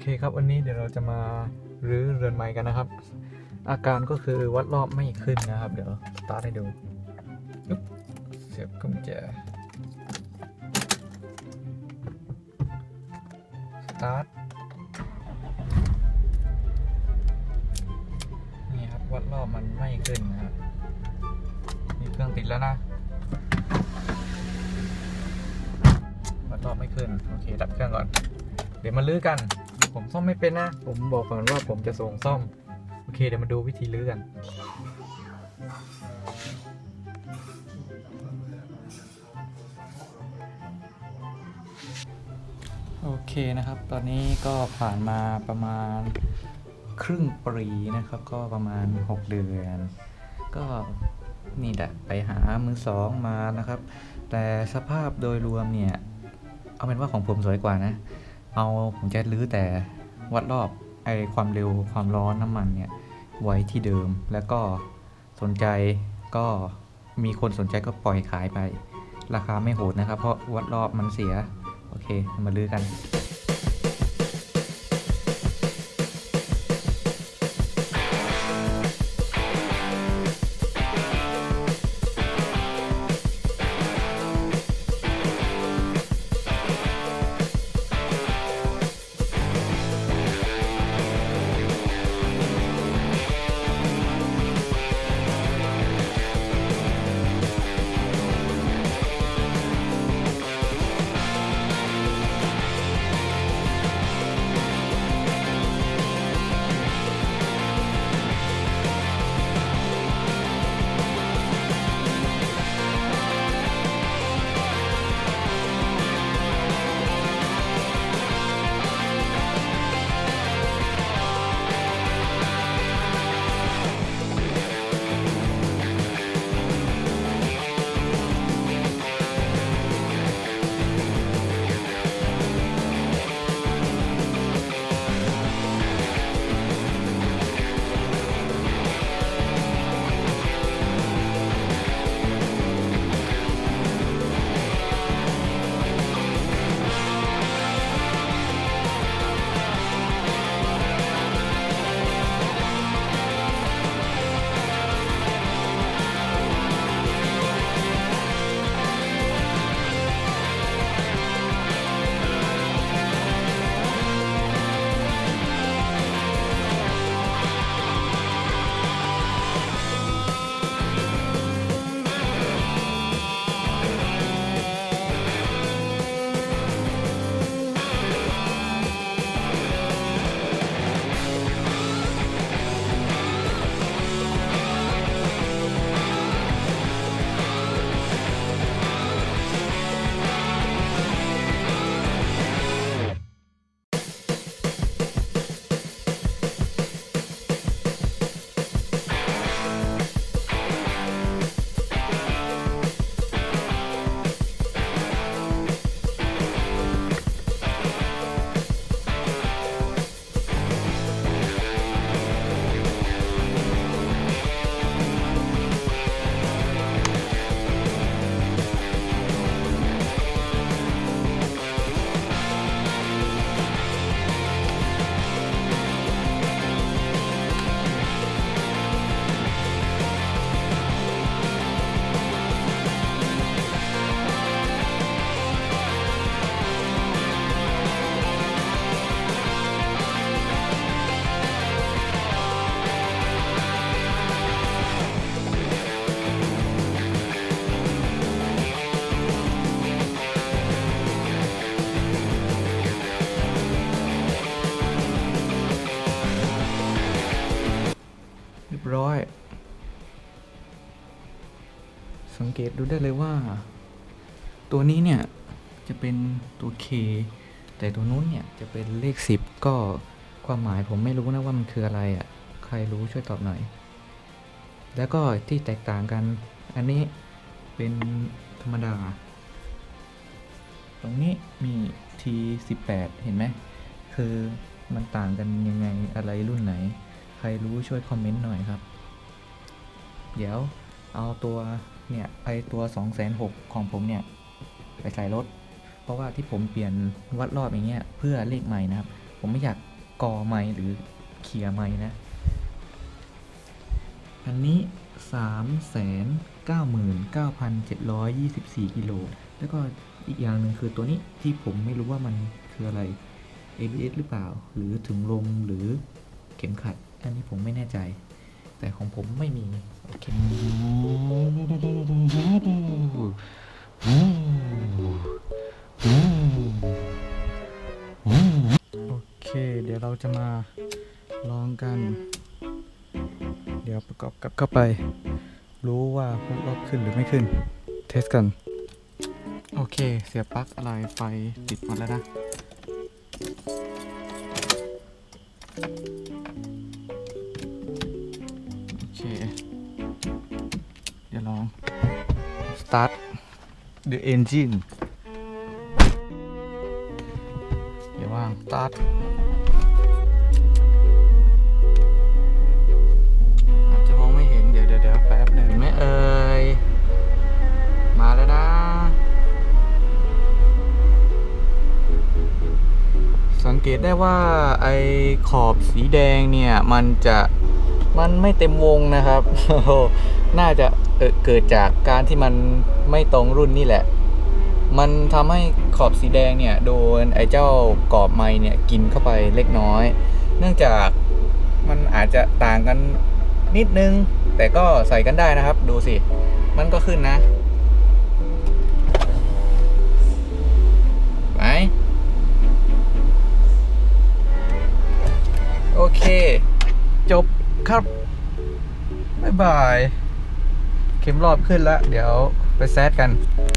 เคครับวันนี้เดี๋ยวเราจะมารื้อเรือนไม้กันนะครับ อาการก็คือวัดรอบไม่ขึ้นนะครับ เดี๋ยวสตาร์ทให้ดูเสียบกุญแจสตาร์ทนี่ครับวัดรอบมันไม่ขึ้นนะครับนี่เครื่องติดแล้วนะวัดรอบไม่ขึ้นโอเคดับเครื่องก่อนเดี๋ยวมาลื้อกัน ผมซ่อมไม่เป็นนะ ผมบอกก่อนว่าผมจะส่งซ่อม โอเคเดี๋ยวมาดูวิธีลื้อกันโอเคนะครับ ตอนนี้ก็ผ่านมาประมาณครึ่งปีนะครับ ก็ประมาณ 6 เดือน ก็นี่แหละไปหามือสองมานะครับ แต่สภาพโดยรวมเนี่ย เอาเป็นว่าของผมสวยกว่านะ เอาผมจะรื้อแต่วัดรอบไอความเร็วความร้อนน้ำมันเนี่ยไว้ที่เดิมแล้วก็สนใจก็มีคนสนใจก็ปล่อยขายไป ราคาไม่โหดนะครับ เพราะวัดรอบมันเสีย โอเคมาลื้อกัน เรียบร้อย สังเกตดูได้เลยว่า ตัวนี้เนี่ย จะเป็นตัว K แต่ตัวนู้นเนี่ย จะเป็นเลข 10 ก็ความหมายผมไม่รู้นะว่ามันคืออะไรอะ่ะ ใครรู้ช่วยตอบหน่อย แล้วก็ที่แตกต่างกัน อันนี้เป็นธรรมดา ตรงนี้มี T18 เห็นไหม คือมันต่างกันยังไงอะไรรุ่นไหน ใครรู้ช่วยคอมเมนต์หน่อยครับ เดี๋ยวเอาตัวเนี่ยไอตัว2 6 0 0 0ของผมเนี่ยไปใส่รถ เพราะว่าที่ผมเปลี่ยนวัดรอบอย่างเงี้ยเพื่อเลขใหม่นะครับ ผมไม่อยากก่อใหม่หรือเขี่ยใหม่นะ อันนี้สามแสนเก้าหมื่นเก้าพันเจ็ดร้อยยี่สิบสี่กิโล แล้วก็อีกอย่างหนึ่งคือตัวนี้ที่ผมไม่รู้ว่ามันคืออะไร ABS หรือเปล่า หรือถุงลมหรือเข็มขัด อันนี้ผมไม่แน่ใจ แต่ของผมไม่มี โอเคโอเค เดี๋ยวเราจะมาลองกัน เดี๋ยวประกอบกับเข้าไป รู้ว่าพุทรอบขึ้นหรือไม่ขึ้น เทสกัน โอเค เสียบปลั๊กอะไรไฟติดหมดแล้วนะ เดี๋ยวลอง start the engine เดี๋ยวว่าง start อาจจะมองไม่เห็นเดี๋ยวเดี๋ยวเดี๋ยวแป๊บหนึ่งไม่เอ่ย มาแล้วนะ สังเกตได้ว่าไอขอบสีแดงเนี่ย มันจะมันไม่เต็มวงนะครับ น่าจะ เกิดจากการที่มันไม่ตรงรุ่นนี่แหละ มันทำให้ขอบสีแดงเนี่ยโดนไอ้เจ้ากรอบไม้เนี่ยกินเข้าไปเล็กน้อย เนื่องจากมันอาจจะต่างกันนิดนึง แต่ก็ใส่กันได้นะครับ ดูสิ มันก็ขึ้นนะไหมโอเค จบครับ บ๊ายบาย เข็มรอบขึ้นแล้ว เดี๋ยวไปแซดกัน